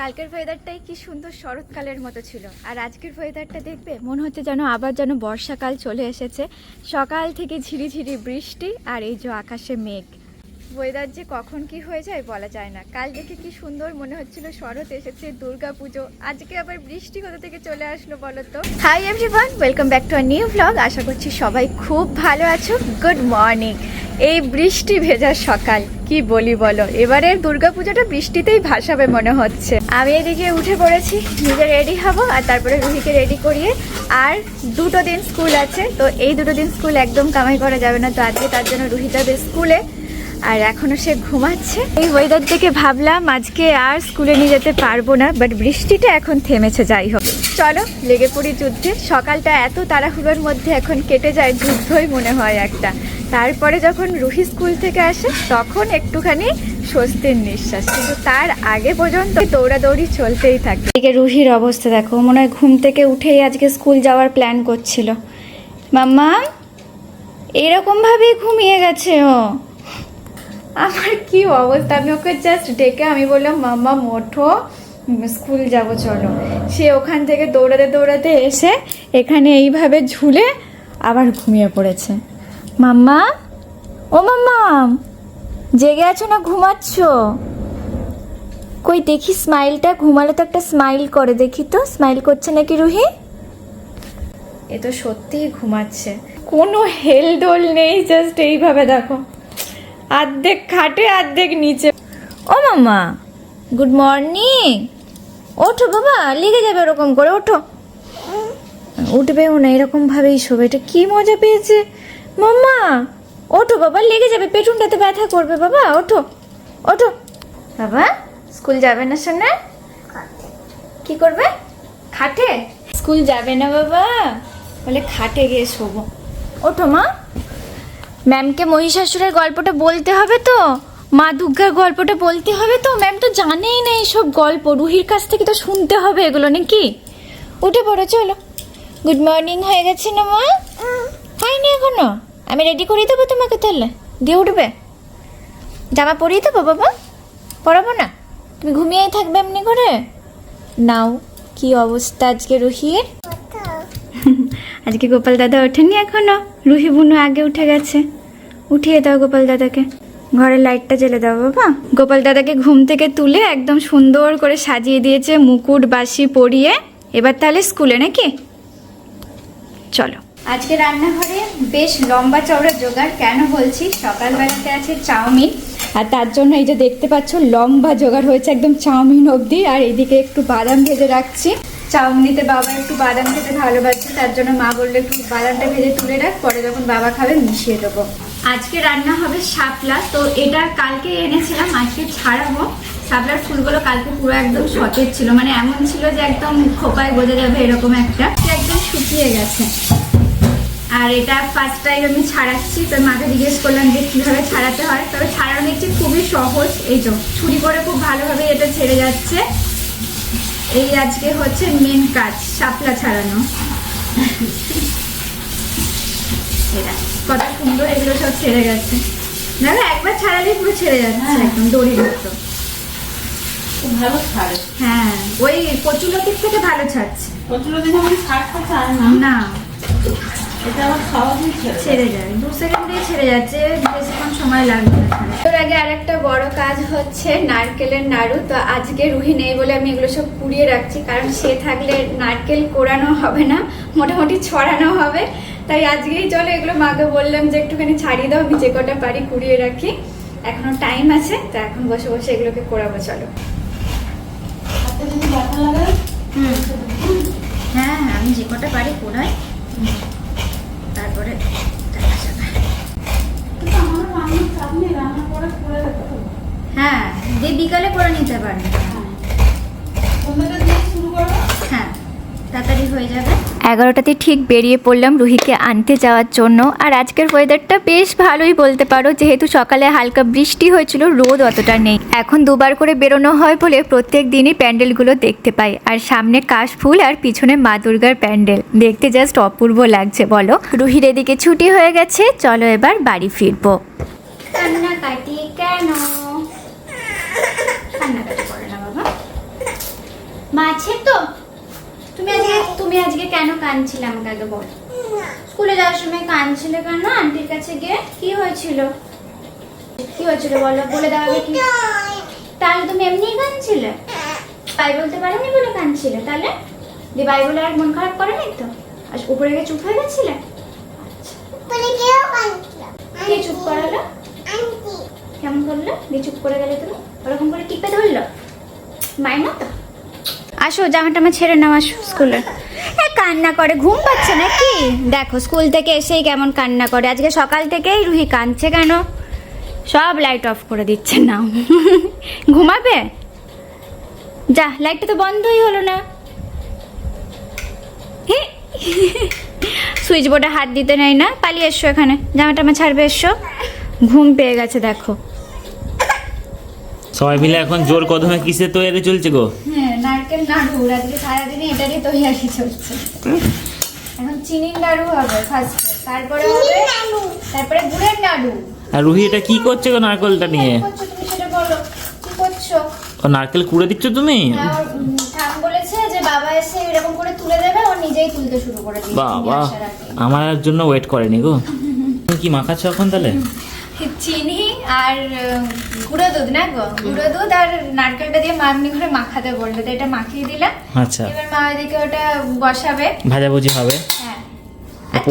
কালকের ওয়েদারটাই কি সুন্দর শরৎকালের মতো ছিল। আর আজকের ওয়েদারটা দেখবে, মনে হচ্ছে যেন আবার যেন বর্ষাকাল চলে এসেছে। সকাল থেকে ঝিরিঝিরি বৃষ্টি আর এই যে আকাশে মেঘ। ওয়েদার যে কখন কি হয়ে যায় বলা যায় না। কাল দেখে কি সুন্দর মনে হচ্ছিল শরৎ এসেছে দুর্গা পুজো আজকে আবার বৃষ্টি কোথা থেকে চলে আসলো বলো তো? Hi everyone welcome back to our new blog আশা করছি সবাই খুব ভালো আছো। গুড মর্নিং এই বৃষ্টি ভেজা সকাল, কি বলি বলো? এবারের দুর্গাপুজোটা বৃষ্টিতেই ভাসাবে মনে হচ্ছে। আমি এদিকে উঠে পড়েছি, নিজে রেডি হব আর তারপরে রুহিকে রেডি করিয়ে আর দুটো দিন স্কুল আছে, তো এই দুটো দিন স্কুল একদম কামাই করা যাবে না, তো আজকে তার জন্য রুহি যাবে স্কুলে আর এখনও সে ঘুমাচ্ছে। এই ওয়েদার থেকে ভাবলাম আজকে আর স্কুলে নিয়ে যেতে পারব না বাট বৃষ্টিটা এখন থেমেছে, যাই হোক। চলো লেগে পড়ি যুদ্ধে। সকালটা এত তাড়াহুড়োর মধ্যে এখন কেটে যায়, যুদ্ধই মনে হয় একটা। তারপরে যখন রুহি স্কুল থেকে আসে তখন একটুখানি স্বস্তির নিঃশ্বাস। কিন্তু তার আগে পর্যন্ত দৌড়াদৌড়ি চলতেই থাকে। এদিকে রুহির অবস্থা দেখো মনে হয় ঘুম থেকে উঠেই আজকে স্কুল যাওয়ার প্ল্যান করছিল। মাম্মা এরকমভাবেই ঘুমিয়ে গেছে ও। আমার কি অবস্থা? আমি ওকে জাস্ট ডেকে আমি বললাম মাম্মা মোঠো স্কুল যাব চলো। সে ওখান থেকে দৌড়াতে দৌড়াতে এসে এখানে এইভাবে ঝুলে আবার ঘুমিয়ে পড়েছে। মাম্মা? ও মাম্মা জেগে আছো না ঘুমাচ্ছ? কই দেখি স্মাইলটা ঘুমালে তো একটা স্মাইল করে দেখি তো স্মাইল করছে নাকি রুহি? এ তো সত্যিই ঘুমাচ্ছে। কোনো হেলদোল নেই জাস্ট এইভাবে দেখো। অর্ধেক খাটে অর্ধেক নিচে। ও মামা গুড মর্নিং ওঠো বাবা লেগে যাবে ওরকম করে ওঠো। উঠবেও না এরকম ভাবেই শোবে। এটা কি মজা পেয়েছে? মাম্মা ওঠো বাবা লেগে যাবে পেটুনটাতে ব্যথা করবে বাবা ওঠো ওঠো। বাবা স্কুল যাবে না শোনা কি করবে? খাটে? স্কুল যাবে না বাবা বলে খাটে গিয়ে শোবো। ওঠো মা। ম্যামকে মহিষাসুরের গল্পটা বলতে হবে তো? মা দুর্গার গল্পটা বলতে হবে তো? ম্যাম তো জানেই না এইসব গল্প রুহির কাছ থেকে তো শুনতে হবে এগুলো নাকি? উঠে পড়ো চলো। গুড মর্নিং হয়ে গেছে না মা? হয়নি এখনও? আমি রেডি করিয়ে দেবো তোমাকে তাহলে। দিয়ে উঠবে। জামা পরিয়ে দেবো বাবা? পরাবো না? তুমি ঘুমিয়েই থাকবে এমনি করে? নাও, কি অবস্থা আজকে রুহির? আজকে গোপাল দাদা ওঠেনি এখনও? রুহি বুনু আগে উঠে গেছে। উঠিয়ে দাও গোপাল দাদাকে। ঘরের লাইটটা জ্বেলে দাও বাবা। গোপাল দাদাকে ঘুম থেকে তুলে একদম সুন্দর করে সাজিয়ে দিয়েছে মুকুট বাসি পরিয়ে। এবার তাহলে স্কুলে নাকি? চলো। আজকে রান্নাঘরে বেশ লম্বা চওড়া জোগাড়, কেন বলছি? সকালবেলাতে আছে চাউমিন, আর তার জন্য এই যে দেখতে পাচ্ছ, লম্বা জোগাড় হয়েছে একদম চাউমিন অবধি, আর এইদিকে একটু বাদাম ভেজে রাখছি। চাউমিনিতে বাবা একটু বাদাম খেতে ভালোবাসে, তার জন্য মা বলল, একটু বাদামটা ভেজে তুলে রাখ, পরে যখন বাবা খাবে মিশিয়ে দেবো। আজকে রান্না হবে শাপলা, তো এটা কালকে এনেছিলাম, আজকে ছাড়াবো। শাপলার ফুলগুলো কালকে পুরো একদম সতেজ ছিল মানে এমন ছিল যে একদম খোপায় বোঝা যাবে এরকম একটা একদম শুকিয়ে গেছে। আর এটা ফার্স্ট টাইম আমি ছাড়াচ্ছি তো মাকে জিজ্ঞেস করলাম যে কীভাবে ছাড়াতে হয়। তবে ছাড়ানো দেখছি খুবই সহজ এই তো ছুরি করে খুব ভালোভাবে এটা ছেড়ে যাচ্ছে। এই আজকে হচ্ছে মেন কাজ শাপলা ছাড়ানো। এটা কত সুন্দর এগুলো সব ছেড়ে গেছে। দেখো একবার ছাড়ালেই পুরো ছেড়ে যাচ্ছে একদম দড়ির মতো খুব ভালো ছাড়ে। হ্যাঁ ওই কচুলতির থেকে ভালো ছাড়ছে। প্রচুর দিন আমি ছাড়তে চাই না। না। এটা আমার সহজেই ছেড়ে যায় দু সেকেন্ডেই ছেড়ে যাচ্ছে বেশিক্ষণ সময় লাগবে না তোর আগে আরেকটা বড় কাজ হচ্ছে নারকেলের নাড়ু। তো আজকে রুহি নেই বলে আমি এগুলো সব কুড়িয়ে রাখছি কারণ সে থাকলে নারকেল কোড়ানো হবে না মোটামুটি ছড়ানো হবে। তাই আজকেই চলো এগুলো মাকে বললাম যে একটুখানি ছাড়িয়ে দাও আমি যে কটা পারি কুড়িয়ে রাখি। এখনও টাইম আছে তো এখন বসে বসে এগুলোকে কোড়াবো চলো। হাতে যদি ব্যথা লাগে? হুম। হ্যাঁ হ্যাঁ আমি যে কটা পারি কোড়াই তারপরে হ্যাঁ দিয়ে বিকালে করে নিতে পারেন করব হ্যাঁ তাড়াতাড়ি হয়ে যাবে। এগারোটাতে ঠিক বেরিয়ে পড়লাম রুহিকে আনতে যাওয়ার জন্য। আর আজকের ওয়েদারটা বেশ ভালোই বলতে পারো যেহেতু সকালে হালকা বৃষ্টি হয়েছিল রোদ অতটা নেই। এখন দুবার করে বেরোনো হয় বলে প্রত্যেক দিনই প্যান্ডেলগুলো দেখতে পাই। আর সামনে কাশফুল আর পিছনে মা দুর্গার প্যান্ডেল। দেখতে জাস্ট অপূর্ব লাগছে বলো? রুহির এদিকে ছুটি হয়ে গেছে চলো এবার বাড়ি ফিরবো। কান্নাকাটি কেন? কান্নাকাটি করে না বাবা। মাছে তো তুমি আজকে তুমি আজকে কেন কাঁদছিলে আমাকে আগে বল। স্কুলে যাওয়ার সময় কাঁদছিলে কেন? আন্টির কাছে গিয়ে কি হয়েছিল? কি হয়েছিল বলো বলে দাও কি। তাহলে তুমি এমনিই কাঁদছিলে? বাই বলতে পারোনি বলে কাঁদছিলে তাহলে? দিয়ে বাই বলে আর মন খারাপ করে নাই তো? আর উপরে গিয়ে চুপ হয়ে গেছিলে? কে চুপ করালো? কেমন করল? দিয়ে চুপ করে গেলে তুমি? ওরকম করে টিপে ধরলো? মাইনা তো? আসো জামা টামা ছেড়ে নাও, আসো স্কুলে। এ, কান্না করে, ঘুম পাচ্ছে নাকি? দেখো, স্কুল থেকে এসেই কেমন কান্না করে। আজকে সকাল থেকেই রুহি কাঁদছে কেন? সব লাইট অফ করে দিচ্ছে নাও ঘুমাবে? যা লাইটটা তো বন্ধই হলো না। সুইচ বোর্ডে হাত দিতে নেই না? পালিয়ে এসছো এখানে। জামা টামা ছাড়বে এসছো ঘুম পেয়ে গেছে, দেখো। সবাই মিলে এখন জোর কদমে কিসে তৈরি চলছে গো? হ্যাঁ নারকেল নাড়ু আজকে সারাদিনে এটারই তৈরি চলছে। এখন চিনির নাড়ু হবে ফার্স্ট তারপরে হবে তারপরে গুড়ের নাড়ু আর রুহি এটা কি করছে গো নারকেলটা নিয়ে? তুমি সেটা বলো কি করছ? ও নারকেল কুড়ে দিচ্ছ তুমি? হ্যাঁ, ওর, উম, ঠাম বলেছে যে বাবা এসে এরকম করে তুলে দেবে ও নিজেই তুলতে শুরু করে দিয়েছে বাবা আমার জন্য ওয়েট করেনি গো। তুমি কি মাখাচ্ছ এখন তাহলে? চিনি আর গুঁড়ো দুধ না গো গুঁড়ো দুধ আর নারকেলটা দিয়ে মা এমনি করে মাখাতে বলবে তো এটা মাখিয়ে দিলাম আচ্ছা এবার মা এদিকে ওটা বসাবে ভাজাভুজি হবে হ্যাঁ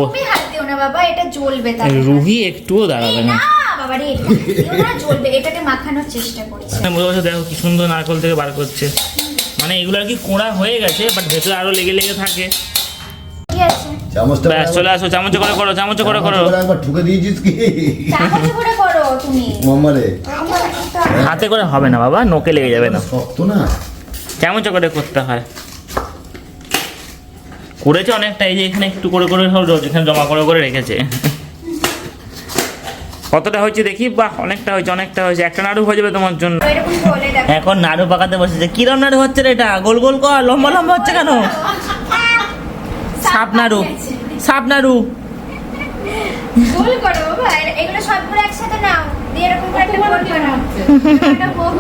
তুমি হাত দিও না বাবা এটা জ্বলবে তাহলে রুহি একটুও দাঁড়াবে না বাবা রে এটা জ্বলবে এটাকে মাখানোর চেষ্টা করছে দেখো কি সুন্দর নারকেল থেকে বার করছে মানে এগুলো আর কি কোড়া হয়ে গেছে বাট ভেতরে আরও লেগে লেগে থাকে কি আছে। চামচটা ব্যাস চলে আসো চামচ করে করো চামচ করে করো। একবার ঠুকে দিয়েছিস কি? চামচে করে করো তুমি। মামারে। হাতে করে হবে না বাবা নোকে লেগে যাবে না। শক্ত না। চামচ করে করতে হয়। করেছে অনেকটা এই যে এখানে একটু করে করে সব এখানে জমা করে করে রেখেছে। কতটা হয়েছে দেখি বাহ অনেকটা হয়েছে অনেকটা হয়েছে। একটা নাড়ু হয়ে যাবে তোমার জন্য। এরকম বলে দেখো। এখন নাড়ু পাকাতে বসেছে। কিরম নাড়ু হচ্ছে রে এটা? গোল গোল কর লম্বা লম্বা হচ্ছে কেন? সাপ নাড়ু সাপ নাড়ু গোল করো বাবা এগুলো সবগুলো একসাথে নাও। দিয়ে এরকম করে একটা গোল করো। একটা গোল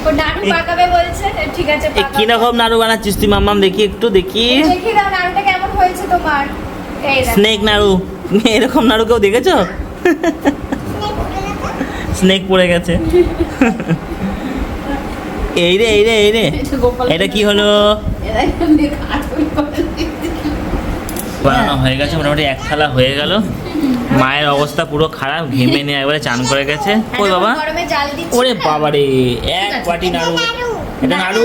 ও নাড়ু পাকাবে বলছে। ঠিক আছে এ কি রকম নাড়ু বানাচ্ছিস তুই মাম্মাম? দেখি একটু দেখি। দেখি দাও নাড়ুটা কেমন হয়েছে তোমার। স্নেক নাড়ু। এরকম নাড়ু কেউ দেখেছ স্নেক পড়ে গেছে। এই রে এই রে এই রে। এটা কি হলো? বানানো হয়ে গেছে মোটামুটি এক থালা হয়ে গেল। মায়ের অবস্থা পুরো খারাপ ঘেমে নিয়ে একবারে চান করে গেছে। ওই বাবা? জাল দিচ্ছি। ওরে বাবা রে এক বাটি নাড়ু। এটা নাড়ু।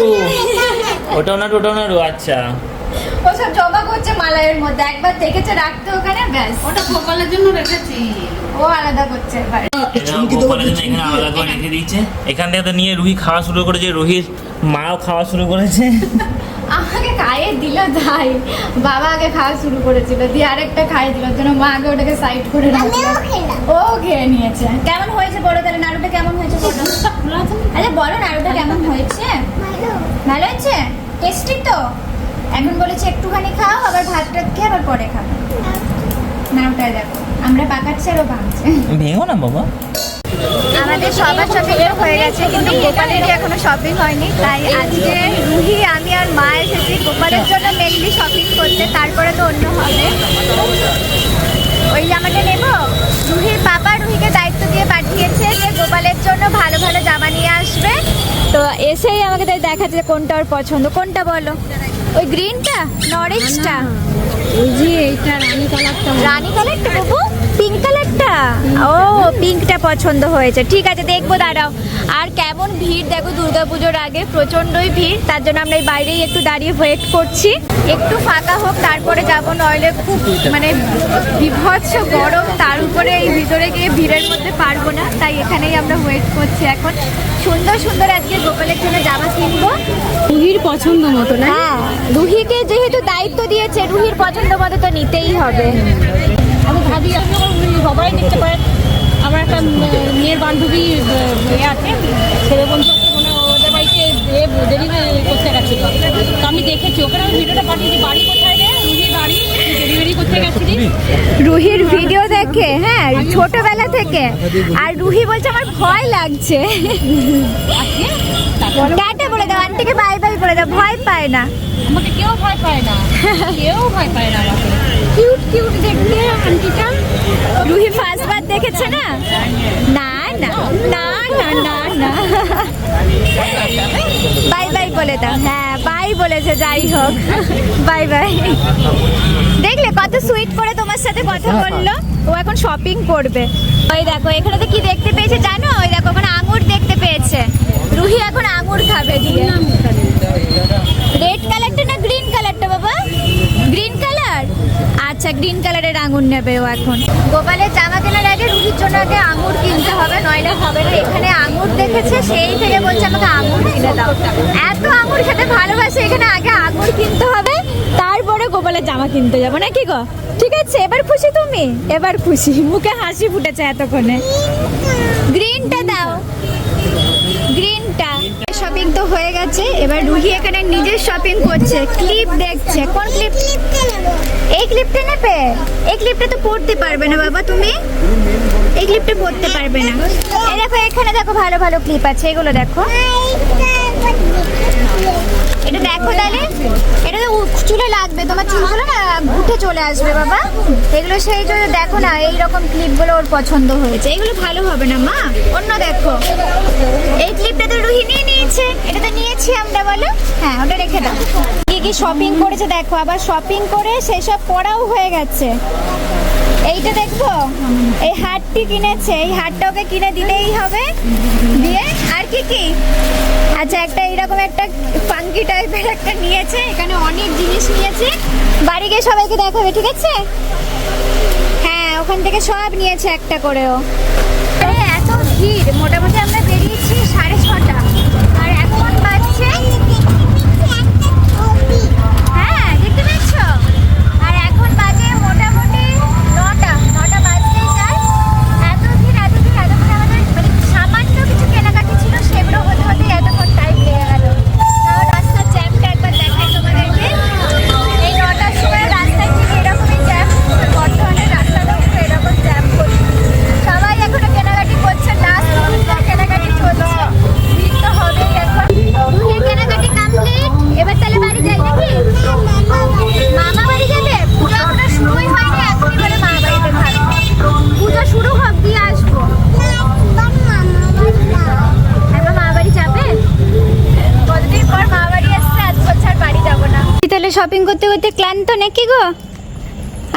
ওটাও নাড়ু ওটাও নাড়ু আচ্ছা। ও সব জমা করছে মালাইয়ের মধ্যে। একবার দেখেছে রাখতে ওখানে ব্যাস। ওটা গোপালের জন্য রেখেছি। ও আলাদা করছে এবার। এখানে আলাদা করে রেখে দিয়েছে। এখান থেকে তো নিয়ে রুহি খাওয়া শুরু করেছে রুহির মাও খাওয়া শুরু করেছে। আমাকে খাইয়ে দিল তাই। বাবা আগে খাওয়া শুরু করেছিল দিয়ে আরেকটা খাইয়ে দিল জন্য মা আগে ওটাকে সাইড করে রাখল। ও খেয়ে নিয়েছে। কেমন হয়েছে বড় তাহলে? নাড়ুটা কেমন হয়েছে বলো? আচ্ছা বলো নাড়ুটা কেমন হয়েছে? ভালো। হয়েছে? টেস্টি তো? এখন বলেছে একটুখানি খাও আবার ভাত টাত খেয়ে আবার পরে খাব। নাড়ুটা দেখো। আমরা পাকাচ্ছি ভাঙছে। ভেঙো না বাবা। আমাদের সবার শপিং হয়ে গেছে কিন্তু গোপালেরই এখনও শপিং হয়নি। তাই আজকে রুহি আমি আর মা এসেছি। গোপালের জন্য মেনলি শপিং করতে তারপরে তো অন্য হবে। ওই জামাটা নেব? রুহির বাবা রুহিকে দায়িত্ব দিয়ে পাঠিয়েছে যে গোপালের জন্য ভালো ভালো জামা নিয়ে আসবে। তো এসেই আমাকে তাই দেখাচ্ছে কোনটা ওর পছন্দ। কোনটা বলো? ওই গ্রিনটা নরেজটা ওই যে এইটা রানী কালারটা। রানী কালারটা বাবু? পিঙ্ক কালারটা ও পিঙ্কটা পছন্দ হয়েছে। ঠিক আছে দেখব দাঁড়াও। আর কেমন ভিড়? দেখো দুর্গাপুজোর আগে প্রচণ্ডই ভিড় তার জন্য আমরা এই বাইরেই একটু দাঁড়িয়ে ওয়েট করছি। একটু ফাঁকা হোক তারপরে যাব নইলে খুব মানে বিভৎস গরম তার উপরে এই ভিতরে গিয়ে ভিড়ের মধ্যে পারব না তাই এখানেই আমরা ওয়েট করছি এখন। সুন্দর সুন্দর আজকে গোপালের জন্য জামা কিনবো। রুহির পছন্দ মতো না? হ্যাঁ রুহিকে যেহেতু দায়িত্ব দিয়েছে রুহির পছন্দ মতো তো নিতেই হবে। ভাবি আপনি সবাই দেখতে পারেন আমার একটা মেয়ের বান্ধবী ইয়ে আছে। ছেলে বন্ধু আছে মানে ওদের বাড়িতে ডেলিভারি করতে গেছিল তো আমি দেখেছি ওখানে আমি ভিডিওটা পাঠিয়েছি বাড়ি কোথায় রে? রুহির বাড়ি। ডেলিভারি করতে গেছিলি রুহির ভিডিও দেখে হ্যাঁ ছোটবেলা থেকে। আর রুহি বলছে আমার ভয় লাগছে। টাটা বলে দাও আন্টিকে বাই বাই বলে দাও ভয় পায় না। আমাকে কেউ ভয় পায় না। কেউ ভয় পায় না আমাকে। কিউট দেখতে আন্টিটা। রুহি ফার্স্ট বার দেখেছে না? না না না না না না। বাই বাই বলে দাও। হ্যাঁ বাই বলেছে যাই হোক। Bye bye. দেখলে কত সুইট করে তোমার সাথে কথা বলল। ও এখন শপিং করবে। ওই দেখো এখানে তো কি দেখতে পেয়েছে জানো? ওই দেখো ওখানে আঙুর দেখতে পেয়েছে। রুহি এখন আঙুর খাবে দিয়ে রেড কালারটা না গ্রিন কালারটা বাবা গ্রিন কালার আচ্ছা গ্রিন কালারের আঙুর নেবে ও এখন। গোপালের জামা কেনার আগে রুহির জন্য আগে আঙুর কিনতে হবে, নইলে হবে না। এখানে আঙুর দেখেছে, সেই থেকে বলছে আমাকে আঙুর কিনে দাও। এত আঙুর খেতে ভালোবাসে, এখানে আগে আঙুর কিনতে হবে, তারপরে গোপালের জামা কিনতে যাব। নাকি গো? ঠিক আছে, এবার খুশি তুমি? এবার খুশি। মুখে হাসি ফুটেছে এতক্ষণে। গ্রিনটা দাও। হয়ে গেছে। এবার রুহি এখানে নিজের শপিং করছে। ক্লিপ দেখছে। কোন ক্লিপ এই ক্লিপটা নেবে? এই ক্লিপটা তো পড়তে পারবে না বাবা তুমি। এই ক্লিপটা পড়তে পারবে না। এই দেখো, এখানে দেখো ভালো ভালো ক্লিপ আছে। এগুলো দেখো এটা দেখো তাহলে এটা তো উ- চুলে লাগবে, তোমার চুলগুলো না উঠে চলে আসবে বাবা। এগুলো সেই জন্য দেখো না এই রকম ক্লিপগুলো ওর পছন্দ হয়েছে। এগুলো ভালো হবে না, মা? অন্য দেখো। এই ক্লিপটা তো রুহি নিয়ে নিয়েছে, এটা তো নিয়েছি আমরা, বলো? হ্যাঁ ওটা রেখে দাও। কি কি শপিং করেছে দেখো, আবার শপিং করে সেসব পড়াও হয়ে গেছে। এইটা দেখব এই হারটি কিনেছে, এই হারটা ওকে কিনে দিলেই হবে। দিয়ে কি কি? আচ্ছা একটা এরকম একটা ফাঙ্কি টাইপের একটা নিয়েছে এখানে অনেক জিনিস নিয়েছে। বাড়ি গিয়ে সবাইকে দেখাবে ঠিক আছে? হ্যাঁ ওখান থেকে সব নিয়েছে একটা করেও। এত ভিড়। মোটামুটি আমরা বেরিয়েছি।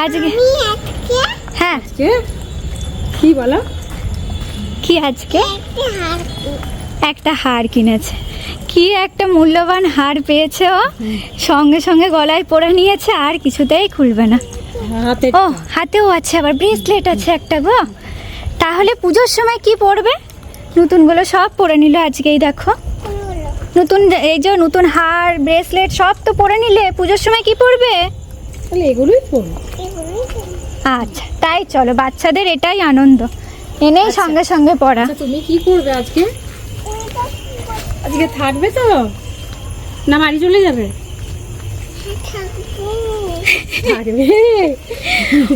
আজকে হ্যাঁ। কি বলো? কি আজকে? একটা হার কিনেছে। কি একটা মূল্যবান হার পেয়েছে ও। সঙ্গে সঙ্গে গলায় পরে নিয়েছে আর কিছুতেই খুলবে না। হাতে ও হাতেও আছে আবার ব্রেসলেট আছে একটা গো। তাহলে পুজোর সময় কি পরবে? নতুনগুলো সব পরে নিল আজকেই দেখো। নতুন এই যে নতুন হার ব্রেসলেট সব তো পরে নিলে পুজোর সময় কি পরবে? তাহলে এগুলোই আচ্ছা তাই চলো বাচ্চাদের এটাই আনন্দ। এনেই সঙ্গে সঙ্গে পড়া। আচ্ছা তুমি কি করবে আজকে? আজকে থাকবে তো? না বাড়ি চলে যাবে? থাকবে।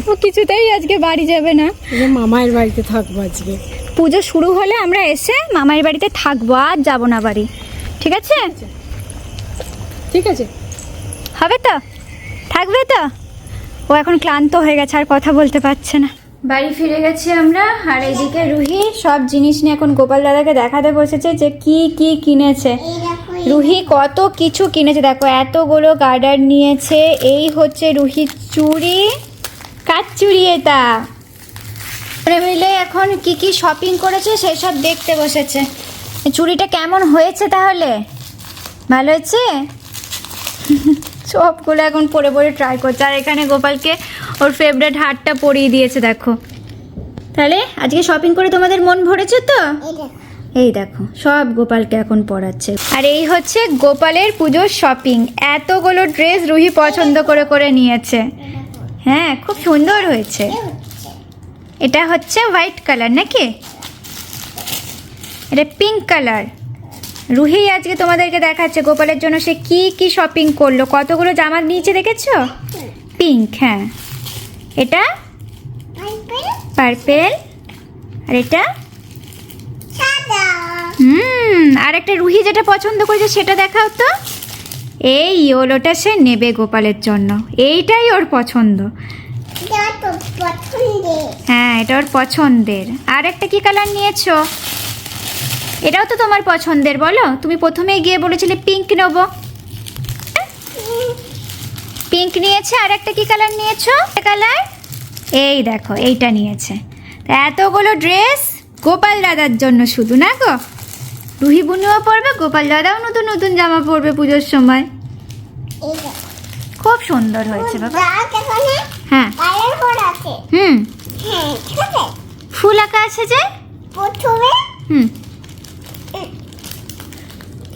ও কিছুতেই আজকে বাড়ি যাবে না। মামায়ের বাড়িতে থাকব আজকে। পুজো শুরু হলে আমরা এসে মামার বাড়িতে থাকব আর যাব না বাড়ি। ঠিক আছে? ঠিক আছে। হবে তো? থাকবে তো? ও এখন ক্লান্ত হয়ে গেছে, আর কথা বলতে পারছে না। বাড়ি ফিরে গেছি আমরা, আর এইদিকে রুহি সব জিনিস নিয়ে এখন গোপাল দাদাকে দেখাতে বসেছে যে কি কি কিনেছে। রুহি কত কিছু কিনেছে, দেখো এতগুলো গার্ডার নিয়েছে, এই হচ্ছে রুহি চুড়ি, কার চুড়ি এটা? মিলে এখন কি কি শপিং করেছে সেসব দেখতে বসেছে। চুড়িটা কেমন হয়েছে তাহলে? ভালো হয়েছে? সবগুলো এখন পরে পরে ট্রাই করছে। আর এখানে গোপালকে ওর ফেভারিট হারটা পরিয়ে দিয়েছে দেখো। তাহলে আজকে শপিং করে তোমাদের মন ভরেছে তো? এই দেখো। সব গোপালকে এখন পরাচ্ছে আর এই হচ্ছে গোপালের পুজোর শপিং এতগুলো ড্রেস রুহি পছন্দ করে করে নিয়েছে। হ্যাঁ খুব সুন্দর হয়েছে। এটা হচ্ছে হোয়াইট কালার নাকি? এটা পিঙ্ক কালার রুহি আজকে তোমাদেরকে দেখাচ্ছে গোপালের জন্য সে কি কি শপিং করল কতগুলো জামা নিয়েছে দেখেছ? পিঙ্ক হ্যাঁ। এটা? পার্পেল আর এটা? হুম আর একটা রুহি যেটা পছন্দ করেছে সেটা দেখাও তো। এই ইয়োলোটা সে নেবে গোপালের জন্য। এইটাই ওর পছন্দ। হ্যাঁ এটা ওর পছন্দের। আর একটা কি কালার নিয়েছো? এটাও তো তোমার পছন্দের বলো। তুমি প্রথমেই গিয়ে বলেছিলে পিঙ্ক নেব। পিঙ্ক নিয়েছে আর একটা কি কালার নিয়েছো? কালার এই দেখো এইটা নিয়েছে। এতগুলো ড্রেস গোপাল দাদার জন্য শুধু না গো? রুহি বুনুও পরবে গোপাল দাদাও নতুন নতুন জামা পরবে পুজোর সময়। খুব সুন্দর হয়েছে বাবা। হ্যাঁ। হুম। ফুল আঁকা আছে যে? প্রথমে হুম।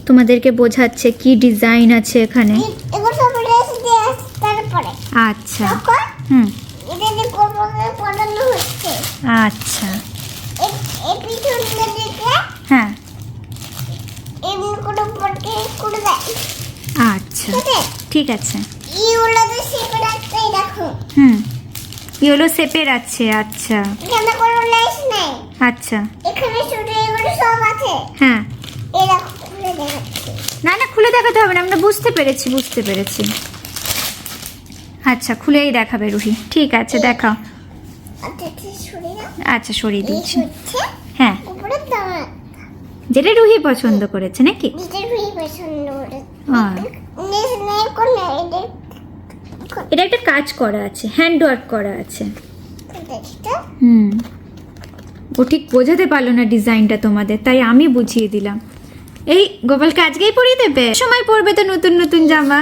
তোমাদেরকে বোঝাচ্ছে কি ডিজাইন আছে এখানে। আচ্ছা। হুম। আচ্ছা। হ্যাঁ। আচ্ছা। ঠিক আছে? হুম। ইয়েলো শেপের আছে আচ্ছা। এখানে কোনো লেস নেই। আচ্ছা। এখানে শুধু এগুলো সব আছে। হ্যাঁ। এই দেখো। খুলে দেখাচ্ছি না না খুলে দেখাতে হবে না আমরা বুঝতে পেরেছি বুঝতে পেরেছি। আচ্ছা খুলেই দেখাবে রুহি। ঠিক আছে দেখাও। আচ্ছা ঠিক সরে দাও আচ্ছা সরিয়ে দিচ্ছি। হ্যাঁ। যেটা রুহি পছন্দ করেছে নাকি? হ্যাঁ। এটা একটা কাজ করা আছে হ্যান্ড ওয়ার্ক করা আছে। হুম। ও ঠিক বোঝাতে পারল না ডিজাইনটা তোমাদের তাই আমি বুঝিয়ে দিলাম। এই গোপালকে আজকেই পরিয়ে দেবে? সময় পরবে তো নতুন নতুন জামা।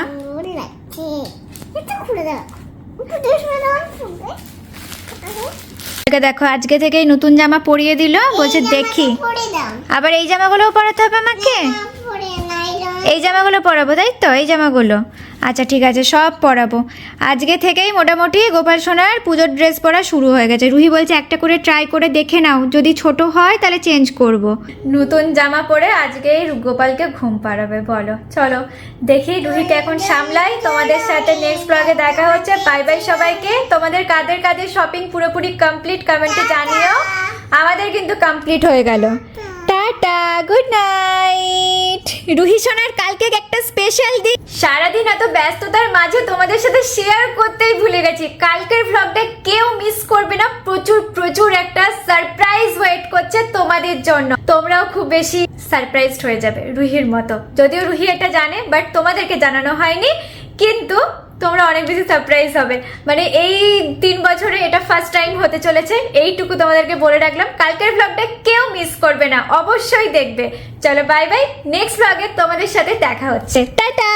দেখো আজকে থেকেই নতুন জামা পরিয়ে দিল। বলছে দেখি। আবার এই জামাগুলোও পরাতে হবে আমাকে? এই জামাগুলো পরাবো তাই তো? এই জামাগুলো। আচ্ছা ঠিক আছে, সব পরাবো আজকে থেকেই মোটামুটি গোপাল সোনার পুজোর ড্রেস পরা শুরু হয়ে গেছে। রুহি বলছে, একটা করে ট্রাই করে দেখে নাও। যদি ছোট হয়, তাহলে চেঞ্জ করব। নতুন জামা পরে আজকেই গোপালকে ঘুম পাড়াবে, বলো। চলো, দেখি রুহিকে এখন সামলাই। তোমাদের সাথে নেক্সট ব্লগে দেখা হচ্ছে। বাই বাই সবাইকে। তোমাদের কাদের কাদের শপিং পুরোপুরি কমপ্লিট কমেন্টে জানিও। আমাদের কিন্তু কমপ্লিট হয়ে গেল। টাটা গুড নাইট রুহি সোনার কালকে একটা স্পেশাল দিন। সারাদিন এত ব্যস্ততার মাঝে তোমাদের সাথে শেয়ার করতেই ভুলে গেছি। কালকের ব্লগটা কেউ মিস করবে না। প্রচুর প্রচুর একটা সারপ্রাইজ ওয়েট করছে তোমাদের জন্য। তোমরাও খুব বেশি সারপ্রাইজড হয়ে যাবে রুহির মতো। যদিও রুহি এটা জানে বাট তোমাদেরকে জানানো হয়নি। কিন্তু তোমরা অনেক বেশি সারপ্রাইজ হবে। মানে এই তিন বছরে এটা ফার্স্ট টাইম হতে চলেছে, এইটুকু তোমাদেরকে বলে রাখলাম। কালকের ব্লগটা কেউ মিস করবে না, অবশ্যই দেখবে। চলো বাই বাই নেক্সট ব্লগে তোমাদের সাথে দেখা হচ্ছে। টাটা!